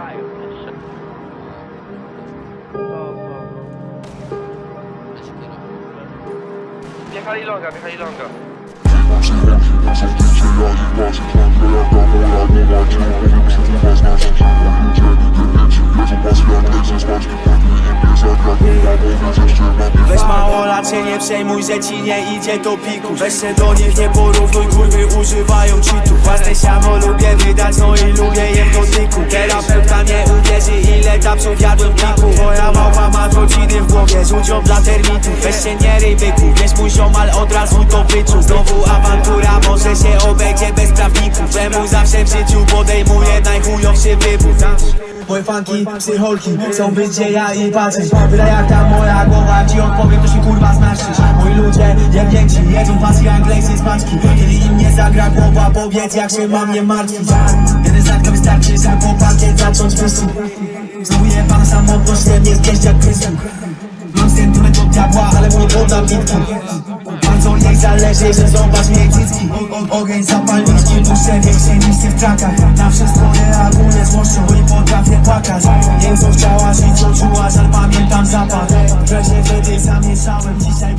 Zdają Wjechali longa, wjechali longa. Weź mało lat się nie przejmuj, że ci nie idzie to piku. Weź się do nich nie porównuj, kurwy używają cheatu. Własne siano lubię wydać, no i lubię je w dotyku w kliku Twoja małpa ma trociny w głowie, rzucią dla termitów Weź się nie ryj byku, wiesz mój ziomal od razu to wyczuł. Znowu awantura, może się obejdzie bez prawników. Czemu zawsze w życiu podejmuję najchujowszy wybór? Moje fanki, psycholki, chcą być ja i patrzeć. Byle jak ta moja głowa, ci odpowiem, to się kurwa zmarszczysz jak dzieci Jedzą pasji anglejskiej z paczki Kiedy im nie zagra głowa, powiedz jak się mam nie martwić. Jeden znak to wystarczy, sam chłopakiem zacząć wysu Znowu je pana samotność, nie mnie zgieść jak krysu Mam sentyment od diabła, ale mój woda bitki Bardzo jej zależy, że zobacz mnie cycki Ogień zapalniczki, duszę większej niż w trakach. Na wszystko reaguję złością i potrafię płakać. Nie co chciałaś i co czułaś, ale pamiętam zapach. Że się wtedy zamieszałem, dzisiaj